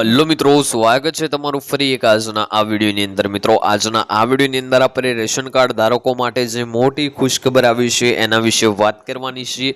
Hello મિત્રો, સ્વાગત છે તમારું ફરી એક આજના આ વિડીયોની અંદર. મિત્રો, આજના આ વિડીયોની અંદર આપણે રેશન કાર્ડ ધારકો માટે જે મોટી ખુશખબર આવી છે એના વિશે વાત કરવાની છે.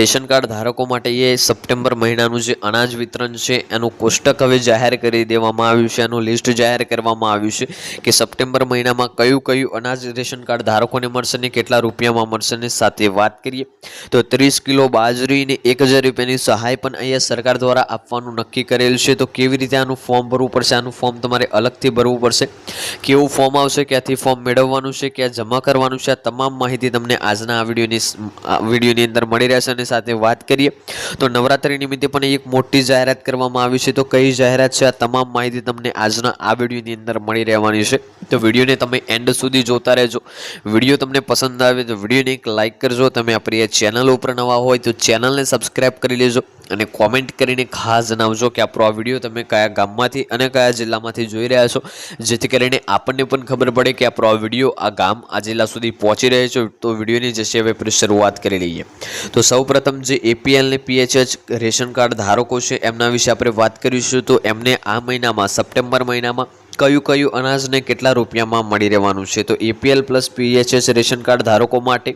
રેશન કાર્ડ ધારકો માટે એ સપ્ટેમ્બર મહિનાનું જે અનાજ વિતરણ છે, એનું કોષ્ટક હવે જાહેર કરી દેવામાં આવ્યું છે, એનું લિસ્ટ જાહેર કરવામાં આવ્યું છે કે સપ્ટેમ્બર મહિનામાં કયું કયું અનાજ રેશન કાર્ડ ધારકોને મળશે ને કેટલા રૂપિયામાં મળશે ને સાથે વાત કરીએ. તો ત્રીસ કિલો બાજરી ને એક હજાર રૂપિયાની સહાય પણ અહીંયા સરકાર દ્વારા આપવાનું નક્કી કરેલ છે. તો કેવી રીતે આનું ફોર્મ ભરવું પડશે, આનું ફોર્મ તમારે અલગથી ભરવું પડશે. કેવું ફોર્મ આવશે, ક્યાંથી ફોર્મ મેળવવાનું છે, ક્યાં જમા કરવાનું છે, આ તમામ માહિતી તમને આજના આ વિડીયોની વિડીયોની અંદર મળી રહેશે અને સાથે વાત કરીએ. તો નવરાત્રી નિમિત્તે પણ એક મોટી જાહેરાત કરવામાં આવી છે. તો કઈ જાહેરાત છે? આ તમામ માહિતી તમને આજના આ વિડીયોની અંદર મળી રહેવાની છે. તો વિડીયોને તમે એન્ડ સુધી જોતા રહેજો. વીડિયો તમને પસંદ આવે તો વિડીયોને એક લાઇક કરજો. તમે આપણી ચેનલ ઉપર નવા હોય તો ચેનલને સબસ્ક્રાઈબ કરી લેજો. અને કોમેન્ટ કરીને ખાસ જણાવજો કે આપણો આ વીડિયો તમે કયા ગામમાંથી અને કયા જિલ્લામાંથી જોઈ રહ્યા છો. જેથી કરીને આપણને પણ ખબર પડે કે આપણો આ વીડિયો આ ગામ આ જિલ્લા સુધી પહોંચી રહ્યો છે. તો વિડીયોની જશે હવે શરૂઆત કરી લઈએ. તો સૌપ્રથમ જે એપીએલ ને પીએચએચ રેશન કાર્ડ ધારકો છે, એમના વિશે આપણે વાત કરીશું. તો એમને આ મહિનામાં, સપ્ટેમ્બર મહિનામાં કયું કયું અનાજને કેટલા રૂપિયામાં મળી રહેવાનું છે? તો APL plus PHH ration card ધારકો માટે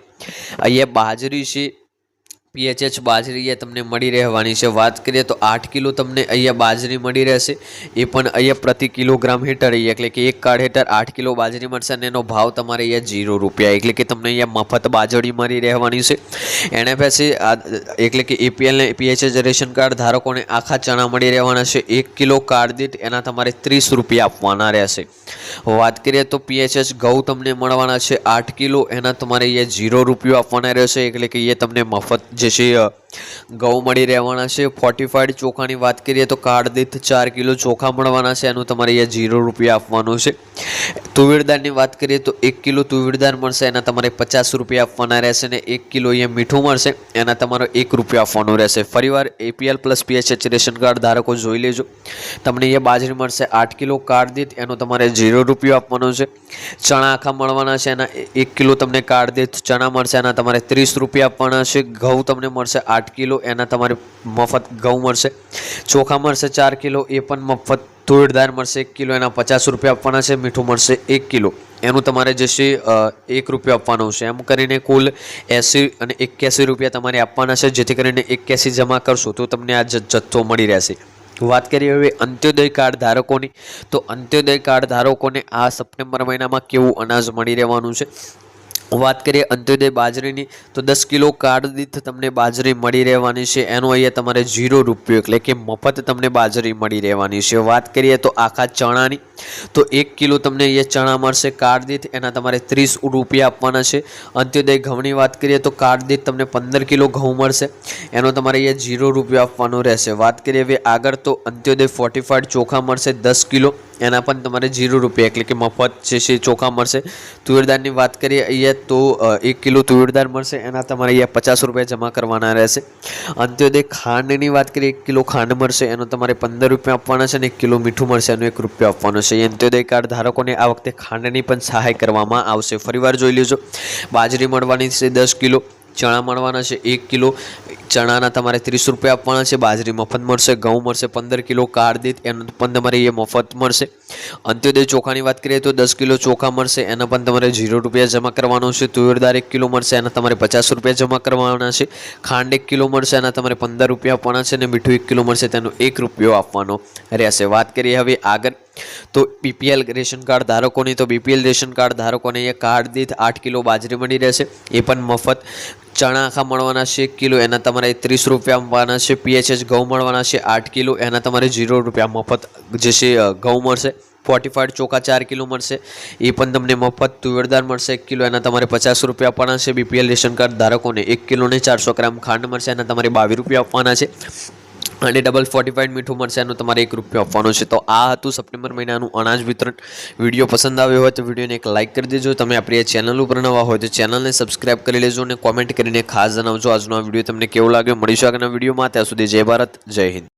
અહીંયા બાજરી છે પીએચએચ બાજરી એ તમને મળી રહેવાની છે. વાત કરીએ તો આઠ કિલો તમને અહીંયા બાજરી મળી રહેશે. એ પણ અહીંયા પ્રતિ કિલોગ્રામ હેઠળ અહીંયા, એટલે કે એક કાર્ડ હેઠળ આઠ કિલો બાજરી મળશે અને એનો ભાવ તમારે અહીંયા જીરો રૂપિયા, એટલે કે તમને અહીંયા મફત બાજરી મળી રહેવાની છે. એને આ, એટલે કે એપીએલ ને પીએચએચ રેશન કાર્ડ ધારકોને આખા ચણા મળી રહેવાના છે. એક કિલો કાર્ડ દીઠ એના તમારે ત્રીસ રૂપિયા આપવાના રહેશે. વાત કરીએ તો પીએચએચ ઘઉં તમને મળવાના છે. આઠ કિલો એના તમારે અહીંયા જીરો રૂપિયો આપવાના રહેશે, એટલે કે એ તમને મફત જે છે અ, ઘઉં મળી રહેવાના છે. ફોર્ટિફાઈડ ચોખાની વાત કરીએ તો કાર્ડ દીઠ ચાર કિલો ચોખા મળવાના છે. એનું તમારે અહીંયા ઝીરો રૂપિયા આપવાનું છે. તુવેરદાળની વાત કરીએ તો એક કિલો તુવેરદાળ મળશે. એના તમારે પચાસ રૂપિયા આપવાના રહેશે ને એક કિલો અહીંયા મીઠું મળશે. એના તમારો એક રૂપિયા આપવાનું રહેશે. ફરીવાર APL plus PHH ration card ધારકો જોઈ લેજો. તમને અહીંયા બાજરી મળશે આઠ કિલો કાર્ડ દીઠ એનો તમારે ઝીરો રૂપિયો આપવાનો છે. ચણા આખા મળવાના છે. એના એક કિલો તમને કાર્ડ દીઠ ચણા મળશે. એના તમારે ત્રીસ રૂપિયા આપવાના છે. ઘઉં તમને મળશે આઠ કિલો, એના તમારે મફત ઘઉં મળશે. ચોખા મળશે ચાર કિલો, એ પણ મફત તુવેર મળશે એક કિલો, એના પચાસ રૂપિયા આપવાના છે, મીઠું મળશે એક કિલો. એનું તમારે જે છે એક રૂપિયો આપવાનો છે. એમ કરીને કુલ એંસી અને એક્યાસી રૂપિયા તમારે આપવાના છે, જેથી કરીને એક્યાસી જમા કરશો તો તમને આ જથ્થો મળી રહેશે. વાત કરીએ હવે અંત્યોદય કાર્ડ ધારકોની. તો અંત્યોદય કાર્ડ ધારકોને આ સપ્ટેમ્બર મહિનામાં કેવું અનાજ મળી રહેવાનું છે? વાત કરીએ અંત્યોદય બાજરીની, તો દસ કિલો કાર્ડ તમને બાજરી મળી રહેવાની છે. એનો અહીંયા તમારે ઝીરો રૂપિયો એટલે કે મફત તમને બાજરી મળી રહેવાની છે. વાત કરીએ તો આખા ચણાની, તો એક કિલો તમને અહીંયા ચણા મળશે કાર્ડ એના તમારે ત્રીસ રૂપિયા આપવાના છે. અંત્યોદય ઘઉંની વાત કરીએ તો કાર્ડ તમને પંદર કિલો ઘઉં મળશે. એનો તમારે અહીંયા ઝીરો રૂપિયો આપવાનો રહેશે. વાત કરીએ હવે આગળ તો અંત્યોદય ફોર્ટિફાઈડ ચોખા મળશે દસ કિલો. એના પણ તમારે જીરો રૂપિયા, એટલે કે મફત છે છે ચોખા મળશે. તુવેરદારની વાત કરીએ અહીંયા તો એક કિલો તુવેરદાર મળશે. એના તમારે અહીંયા પચાસ રૂપિયા જમા કરવાના રહેશે. અંત્યોદય ખાંડની વાત કરીએ, એક કિલો ખાંડ મળશે. એનો તમારે પંદર રૂપિયા આપવાના છે અને એક કિલો મીઠું મળશે. એનો એક રૂપિયો આપવાનો છે. અંત્યોદય કાર્ડ ધારકોને આ વખતે ખાંડની પણ સહાય કરવામાં આવશે. ફરીવાર જોઈ લેજો. બાજરી મળવાની છે દસ કિલો. ચણા મળવાના છે, એક કિલો. ચણાના તમારે ત્રીસ રૂપિયા આપવાના છે, બાજરી મફત મળશે, ઘઉં મળશે, પંદર કિલો કાર્ડ દીઠ એનું પણ તમારે એ મફત મળશે. અંત્યોદય ચોખાની વાત કરીએ તો દસ કિલો ચોખા મળશે, એના પણ તમારે ઝીરો રૂપિયા જમા કરવાનો છે, તુવેરદાર એક કિલો મળશે, એના તમારે પચાસ રૂપિયા જમા કરવાના છે. ખાંડ એક કિલો મળશે, એના તમારે પંદર રૂપિયા આપવાના છે, અને મીઠું એક કિલો મળશે, તેનો એક રૂપિયો આપવાનો રહેશે. વાત કરીએ હવે આગળ, તો બીપીએલ રેશન કાર્ડ ધારકોની, તો બીપીએલ રેશન કાર્ડ ધારકોને એ કાર્ડ દીઠ આઠ કિલો બાજરી મળી રહેશે, એ પણ મફત. ચણા આખા મળવાના છે એક કિલો એના તમારે ત્રીસ રૂપિયા આપવાના છે, પીએચએચ ઘઉં મળવાના છે, આઠ કિલો એના તમારે ઝીરો રૂપિયા મફત જે છે ઘઉં મળશે. ફોર્ટીફાઈડ ચોખા ચાર કિલો મળશે. એ પણ તમને મફત તુવેરદાર મળશે, એક કિલો એના તમારે પચાસ રૂપિયા આપવાના છે. બીપીએલ રેશન કાર્ડ ધારકોને એક કિલોને ચારસો ગ્રામ ખાંડ મળશે, એના તમારે બાવીસ રૂપિયા આપવાના છે. અને ડબલ ફોર્ટિફાઈડ મીઠું મળશે એનું તમારે એક રૂપિયો આપવાનો છે. તો આ હતું સપ્ટેમ્બર મહિનાનું અનાજ વિતરણ. વીડિયો પસંદ આવ્યો હોય તો વિડીયોને એક લાઇક કરી દેજો. તમે આપણી આ ચેનલ ઉપર નવા હોય તો ચેનલને સબસ્ક્રાઇબ કરી લેજો અને કોમેન્ટ કરીને ખાસ જણાવજો. આજનો આ વીડિયો તમને કેવો લાગ્યો? મળીશું આગળના વિડીયોમાં. ત્યાં સુધી જય ભારત, જય હિન્દ.